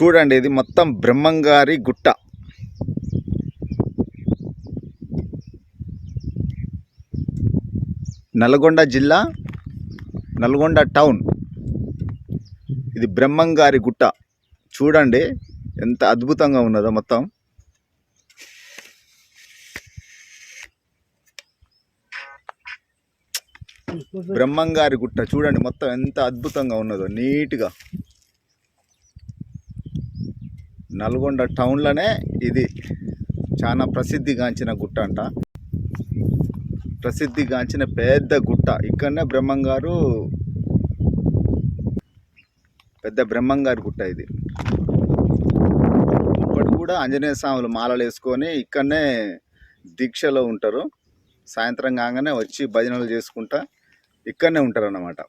చూడండి ఇది మొత్తం బ్రహ్మంగారి గుట్ట. నల్గొండ జిల్లా నల్గొండ టౌన్. ఇది బ్రహ్మంగారి గుట్ట. చూడండి ఎంత అద్భుతంగా ఉన్నదో మొత్తం. బ్రహ్మంగారి గుట్ట. చూడండి మొత్తం ఎంత అద్భుతంగా ఉన్నదో నీట్గా. నల్గొండ టౌన్లోనే ఇది చాలా ప్రసిద్ధిగాంచిన గుట్ట అంట. ప్రసిద్ధిగాంచిన పెద్ద గుట్ట. ఇక్కడనే బ్రహ్మంగారు పెద్ద బ్రహ్మంగారి గుట్ట ఇది. ఇప్పుడు కూడా ఆంజనేయ స్వాములు మాలలు వేసుకొని ఇక్కడనే దీక్షలో ఉంటారు. సాయంత్రం కాగానే వచ్చి భజనలు చేసుకుంటా ఇక్కడనే ఉంటారు అన్నమాట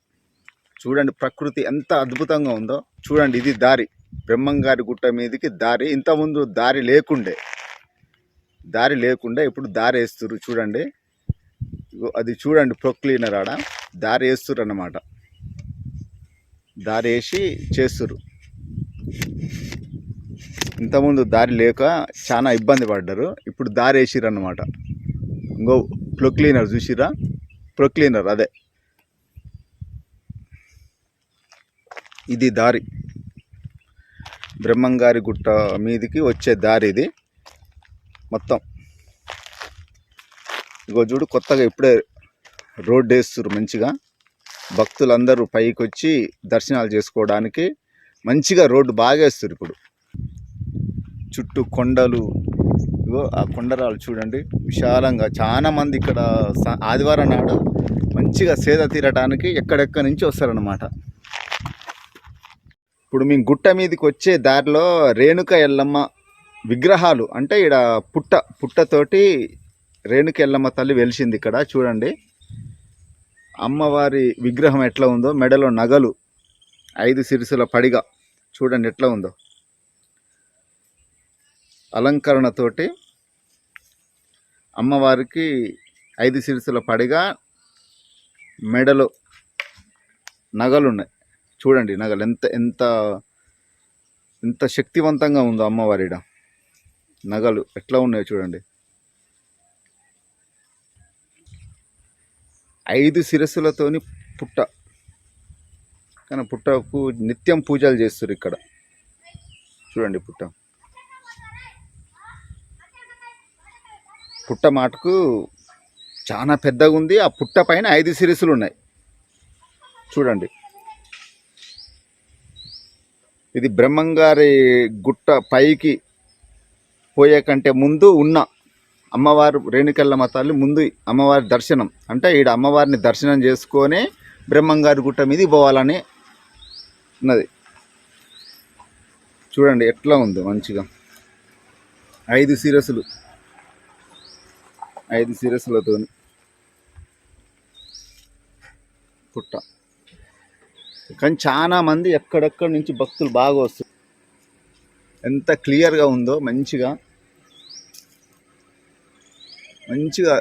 చూడండి ప్రకృతి ఎంత అద్భుతంగా ఉందో. చూడండి ఇది దారి. బ్రహ్మంగారి గుట్ట మీదకి దారి ఇంతకుముందు దారి లేకుండే. దారి లేకుండే ఇప్పుడు దారి వేస్తుర్రు చూడండి. అది చూడండి ప్రొక్లీనర్ ఆడ. దారి వేస్తుర్రు అన్నమాట దారి వేసి చేస్తుర్రు. ఇంతకుముందు దారి లేక చాలా ఇబ్బంది పడ్డారు. ఇప్పుడు దారి వేసిర్రు అన్నమాట ఇంకో ప్రొక్లీనర్ చూసిరా ప్రొక్లీనర్ అదే. ఇది దారి. బ్రహ్మంగారి గుట్ట మీదికి వచ్చే దారి ఇది. మొత్తం. ఇగో చూడు కొత్తగా ఇప్పుడే రోడ్డు వేస్తున్నారు మంచిగా. భక్తులందరూ పైకి వచ్చి దర్శనాలు చేసుకోవడానికి మంచిగా రోడ్డు బాగా వేస్తారు ఇప్పుడు. చుట్టూ కొండలు. ఇగో ఆ కొండరాలు చూడండి విశాలంగా చాలామంది ఇక్కడ ఆదివారం నాడు మంచిగా సేద తీరడానికి ఎక్కడెక్కడి నుంచి వస్తారన్నమాట. ఇప్పుడు మేము గుట్ట మీదకి వచ్చే దారిలో రేణుక ఎల్లమ్మ విగ్రహాలు అంటే ఇక్కడ పుట్ట పుట్టతోటి రేణుక ఎల్లమ్మ తల్లి వెలిసింది ఇక్కడ చూడండి. అమ్మవారి విగ్రహం ఎట్లా ఉందో మెడలో నగలు ఐదు సిరిసుల పడిగ చూడండి ఎట్లా ఉందో. అలంకరణతోటి అమ్మవారికి ఐదు సిరిసుల పడిగ మెడలో నగలు ఉన్నాయి చూడండి నగలు ఎంత ఎంత ఎంత శక్తివంతంగా ఉందో అమ్మవారిడ నగలు ఎట్లా ఉన్నాయో చూడండి. ఐదు శిరస్సులతోని పుట్ట. కానీ పుట్టకు నిత్యం పూజలు చేస్తారు ఇక్కడ. చూడండి పుట్ట. పుట్ట మాటకు చాలా పెద్దగా ఉంది ఆ పుట్ట పైన ఐదు శిరస్సులు ఉన్నాయి. చూడండి. ఇది బ్రహ్మంగారి గుట్ట పైకి పోయే కంటే ముందు ఉన్న అమ్మవారు రేణుకల్లమ్మ తల్లి ముందు అమ్మవారి దర్శనం. అంటే ఈడ అమ్మవారిని దర్శనం చేసుకొని బ్రహ్మంగారి గుట్ట మీద పోవాలని ఉన్నది. చూడండి ఎట్లా ఉందో మంచిగా. ఐదు శిరస్సులు. ఐదు శిరస్సులతో పుట్ట కానీ చాలా మంది ఎక్కడెక్కడి నుంచి భక్తులు బాగా వస్తారు ఎంత క్లియర్గా ఉందో మంచిగా. మంచిగా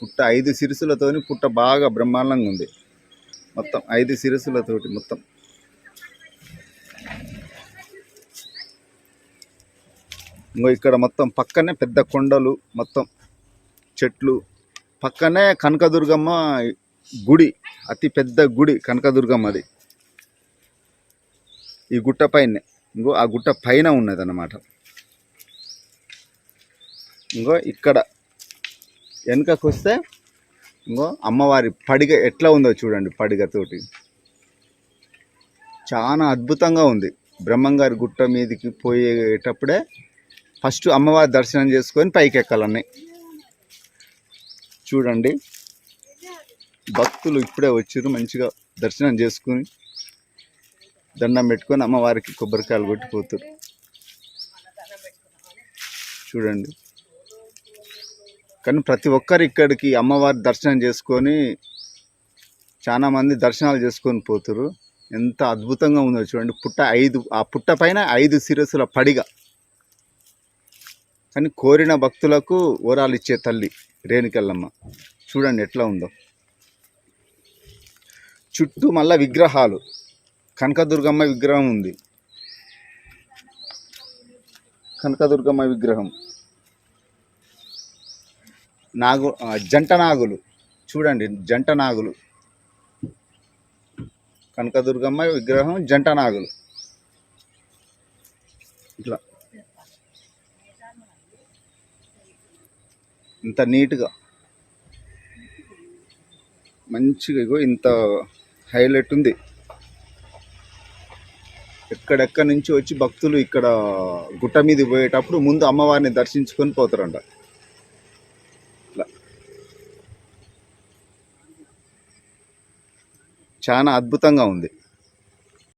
పుట్ట ఐదు సిరుసులతోని పుట్ట బాగా బ్రహ్మాండంగా ఉంది. మొత్తం ఐదు సిరుసులతోటి మొత్తం. ఇంకో ఇక్కడ మొత్తం పక్కనే పెద్ద కొండలు మొత్తం చెట్లు. పక్కనే కనకదుర్గమ్మ గుడి అతి పెద్ద గుడి కనకదుర్గమ్మది. ఈ గుట్ట పైనే. ఇంకో ఆ గుట్ట పైన ఉన్నది అన్నమాట ఇంకో ఇక్కడ వెనుకకు వస్తే ఇంకో అమ్మవారి పడిగ ఎట్లా ఉందో చూడండి పడిగతోటి. చాలా అద్భుతంగా ఉంది. బ్రహ్మంగారి గుట్ట మీదకి పోయేటప్పుడే ఫస్ట్ అమ్మవారి దర్శనం చేసుకొని పైకి ఎక్కాలన్నీ చూడండి. భక్తులు ఇప్పుడే వచ్చారు మంచిగా దర్శనం చేసుకుని దండం పెట్టుకొని అమ్మవారికి కొబ్బరికాయలు కొట్టిపోతారు చూడండి. కానీ ప్రతి ఒక్కరు ఇక్కడికి అమ్మవారి దర్శనం చేసుకొని చాలామంది దర్శనాలు చేసుకొని పోతారు. ఎంత అద్భుతంగా ఉందో చూడండి. పుట్ట ఐదు ఆ పుట్ట పైన ఐదు శిరస్సుల పడిగ. కానీ కోరిన భక్తులకు ఓరాలు ఇచ్చే తల్లి రేణుకెళ్ళమ్మ. చూడండి ఎట్లా ఉందో. చుట్టూ మళ్ళా విగ్రహాలు. కనకదుర్గమ్మ విగ్రహం ఉంది. కనకదుర్గమ్మ విగ్రహం. నాగు జంట నాగులు. చూడండి జంట నాగులు. కనకదుర్గమ్మ విగ్రహం జంట నాగులు. ఇట్లా. ఇంత నీట్గా. మంచిగా ఇగో ఇంత హైలైట్ ఉంది. ఎక్కడెక్కడి నుంచి వచ్చి భక్తులు ఇక్కడ గుట్ట మీద పోయేటప్పుడు ముందు అమ్మవారిని దర్శించుకొని పోతారంట. ఇట్లా చాలా అద్భుతంగా ఉంది.